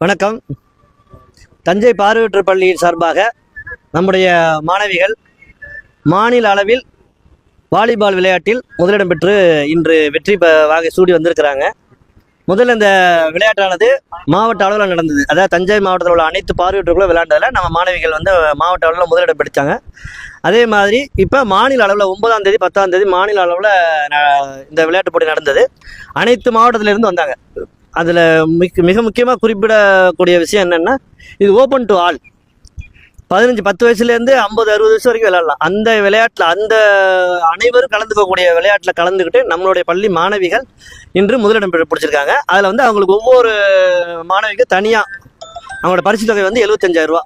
வணக்கம். தஞ்சை பார்வையற்ற பள்ளியின் சார்பாக நம்முடைய மாணவிகள் மாநில அளவில் வாலிபால் விளையாட்டில் முதலிடம் பெற்று இன்று வெற்றி ப- வாகை சூடி வந்திருக்கிறாங்க. முதல்ல இந்த விளையாட்டானது மாவட்ட அளவில் நடந்தது. அதாவது தஞ்சை மாவட்டத்தில் உள்ள அனைத்து பார்வையற்றவர்களும் விளையாண்டதில் நம்ம மாணவிகள் வந்து மாவட்ட அளவில் முதலிடம் பிடித்தாங்க அதே மாதிரி இப்போ மாநில அளவில் ஒன்பதாம் தேதி பத்தாம் தேதி மாநில அளவில் இந்த விளையாட்டு போட்டி நடந்தது. அனைத்து மாவட்டத்திலிருந்து வந்தாங்க. அதில் மிக மிக முக்கியமாக குறிப்பிடக்கூடிய விஷயம் என்னென்னா இது ஓப்பன் டு ஆல் பதினஞ்சு பத்து வயசுலேருந்து ஐம்பது அறுபது வயசு வரைக்கும் விளையாடலாம். அந்த விளையாட்டில் அந்த அனைவரும் கலந்துக்கக்கூடிய விளையாட்டில் கலந்துக்கிட்டு நம்மளுடைய பள்ளி மாணவிகள் இன்று முதலிடம் பிடிச்சிருக்காங்க. அதில் வந்து அவங்களுக்கு ஒவ்வொரு மாணவிக்கு தனியாக அவங்களோட பரிசு தொகை வந்து எழுபத்தஞ்சாயிரரூபா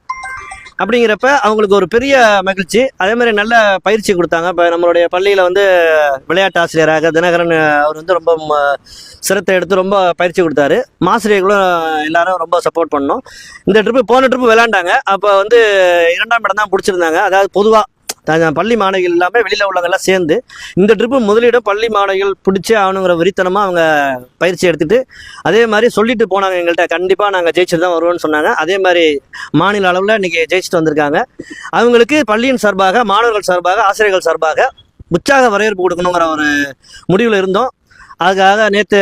அப்படிங்கிறப்ப அவங்களுக்கு ஒரு பெரிய மகிழ்ச்சி. அதே மாதிரி நல்ல பயிற்சி கொடுத்தாங்க. இப்போ நம்மளுடைய பள்ளியில் வந்து விளையாட்டு ஆசிரியராக தினகரன் அவர் வந்து ரொம்ப ம- சிரத்தை எடுத்து ரொம்ப பயிற்சி கொடுத்தாரு. மாசிரியர்களும் எல்லாரும் ரொம்ப சப்போர்ட் பண்ணோம். இந்த ட்ரிப்பு போன ட்ரிப்பு விளையாண்டாங்க. அப்போ வந்து இரண்டாம் இடம் தான் பிடிச்சிருந்தாங்க. அதாவது பொதுவாக பள்ளி மாணவிகள் எல்லாமே வெளியில் உள்ளவங்கெல்லாம் சேர்ந்து இந்த ட்ரிப்பு முதலிடம் பள்ளி மாணவிகள் பிடிச்சே ஆகணுங்கிற விரித்தனமாக அவங்க பயிற்சி எடுத்துகிட்டு அதே மாதிரி சொல்லிட்டு போனாங்க எங்கள்கிட்ட கண்டிப்பாக நாங்கள் ஜெயிச்சுட்டு தான் வருவோம்னு சொன்னாங்க. அதே மாதிரி மாநில அளவில் இன்றைக்கி ஜெயிச்சுட்டு வந்திருக்காங்க. அவங்களுக்கு பள்ளியின் சார்பாக மாணவர்கள் சார்பாக ஆசிரியர்கள் சார்பாக உற்சாக வரவேற்பு கொடுக்கணுங்கிற ஒரு முடிவில் இருந்தோம். அதுக்காக நேற்று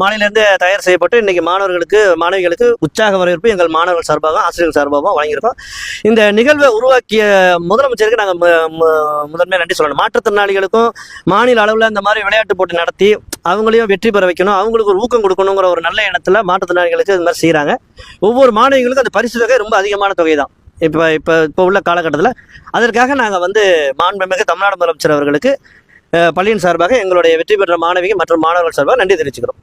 மாநிலேருந்து தயார் செய்யப்பட்டு இன்றைக்கி மாணவர்களுக்கு மாணவிகளுக்கு உற்சாக வரவேற்பு எங்கள் மாணவர்கள் சார்பாகவும் ஆசிரியர்கள் சார்பாகவும் வழங்கியிருக்கோம். இந்த நிகழ்வை உருவாக்கிய முதலமைச்சருக்கு நாங்கள் முதன்மையாக நன்றி சொல்லணும். மாற்றுத்திறனாளிகளுக்கும் மாநில அளவில் இந்த மாதிரி விளையாட்டு போட்டி நடத்தி அவங்களையும் வெற்றி பெற வைக்கணும் அவங்களுக்கு ஒரு ஊக்கம் கொடுக்கணுங்கிற ஒரு நல்ல இடத்துல மாற்றுத்திறனாளிகளுக்கு இது மாதிரி செய்கிறாங்க ஒவ்வொரு மாணவிகளுக்கும் அந்த பரிசு தொகை ரொம்ப அதிகமான தொகை தான் இப்போ இப்போ இப்போ உள்ள காலகட்டத்தில். அதற்காக நாங்கள் வந்து மாண்புமிகு தமிழ்நாடு முதலமைச்சர் அவர்களுக்கு பள்ளியின் சார்பாக எங்களுடைய வெற்றி பெற்ற மாணவிகள் மற்றும் மாணவர்கள் சார்பாக நன்றி தெரிவிச்சுக்கிறோம்.